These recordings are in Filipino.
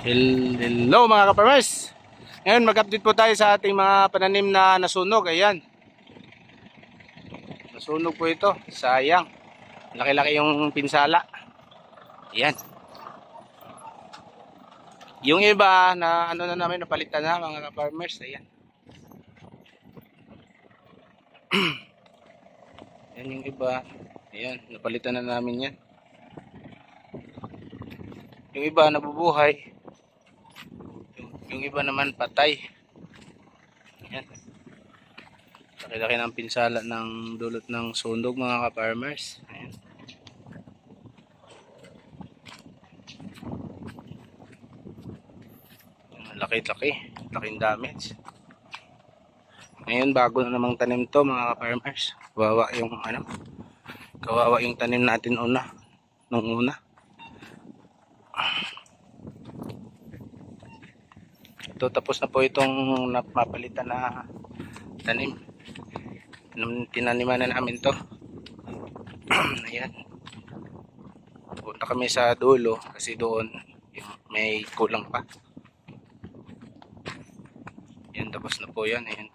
Hel- Hello mga kaparmers! Ngayon mag-update po tayo sa ating mga pananim na nasunog. Ayan. Nasunog po ito. Sayang. Laki-laki yung pinsala. Ayan. Yung iba na ano na namin napalitan na mga kaparmers. Ayan. Ayan yung iba. Ayan. Napalitan na namin yan. Yung iba nabubuhay. Yung, iba naman patay. Yan. Laki-laki ng pinsala ng dulot ng sunog mga ka-farmers. Ayan. Laki-laki. Laking damage. Ngayon bago na namang tanim to mga ka-farmers. Kawawa yung ano. Kawawa yung tanim natin una. Nung una. Ito tapos na po itong napapalitan na tanim. Tinaniman na namin to. Ayan. Punta kami sa dulo kasi doon may kulang pa. Yan tapos na po yan. Ayan.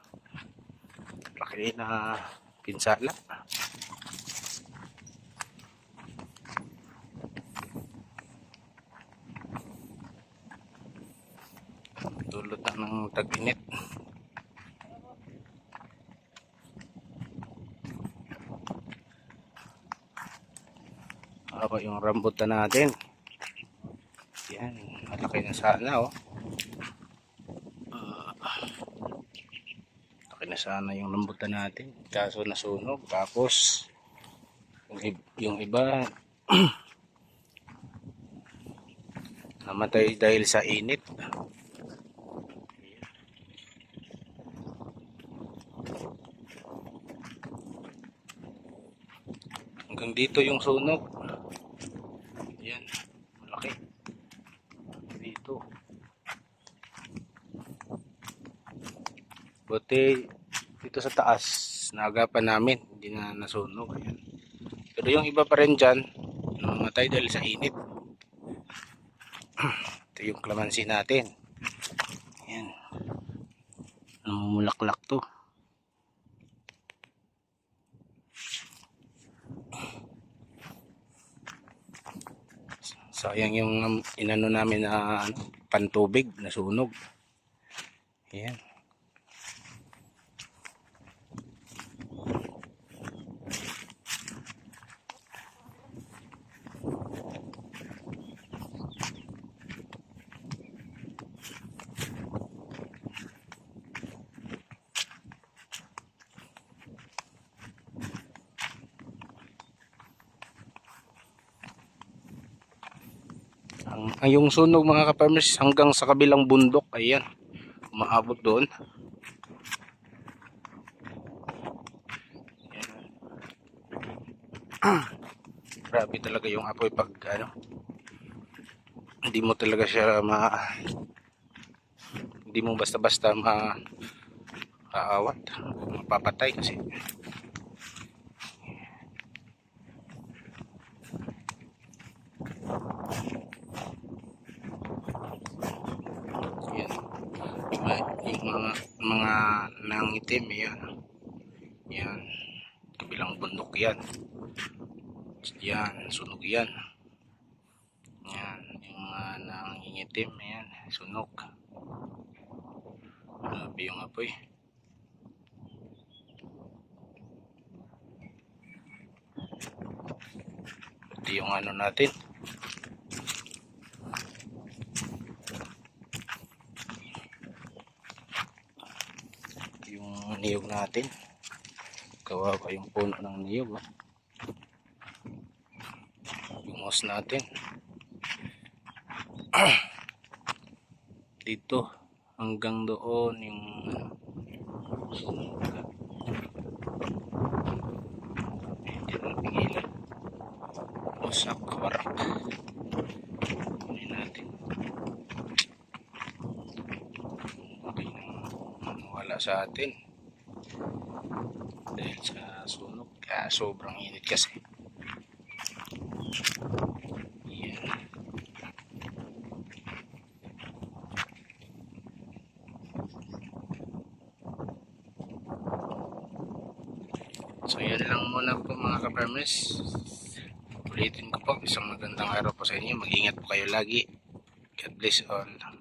Laki na pinsala. Dulot na ng tag-init. Ako yung rambutan natin. Yan, malaki na sana oh. Ah, Laki na sana yung rambutan natin. Kaso nasunog. Tapos, yung, yung iba, namatay dahil sa init. Hanggang dito yung sunog. Yan. Malaki. Dito. Buti dito sa taas naagapan namin. Hindi na nasunog. Ayan. Pero yung iba pa rin dyan namatay dahil sa init. Ito yung klamansi natin. Yan. Namumulaklak to. Sayang yung um, inano namin na ano, pantubig na sunog. Ayan. Ang, yung sunog mga ka-farmers hanggang sa kabilang bundok, ayan. Umaabot doon. Grabe talaga yung apoy pag ano. Hindi mo talaga siya ma hindi mo basta-basta ma aawat, mapapatay kasi Yan. Mga- yung mga mga nangitim yan. Yan. Kabilang bundok yan. Yan, sunog yan. Yan, yung mga nangingitim yan, sunog. Grabe yung apoy. Ito yung ano natin. Yung niyog natin kawawa yung puno ng niyog oh. yung moss natin dito hanggang doon yung para sa atin. Dahil sa sunog ah, sobrang init kasi. Yan. So yan lang muna po mga kapermes ulitin ko po isang magandang araw po sa inyo. Mag ingat po kayo lagi. God bless all.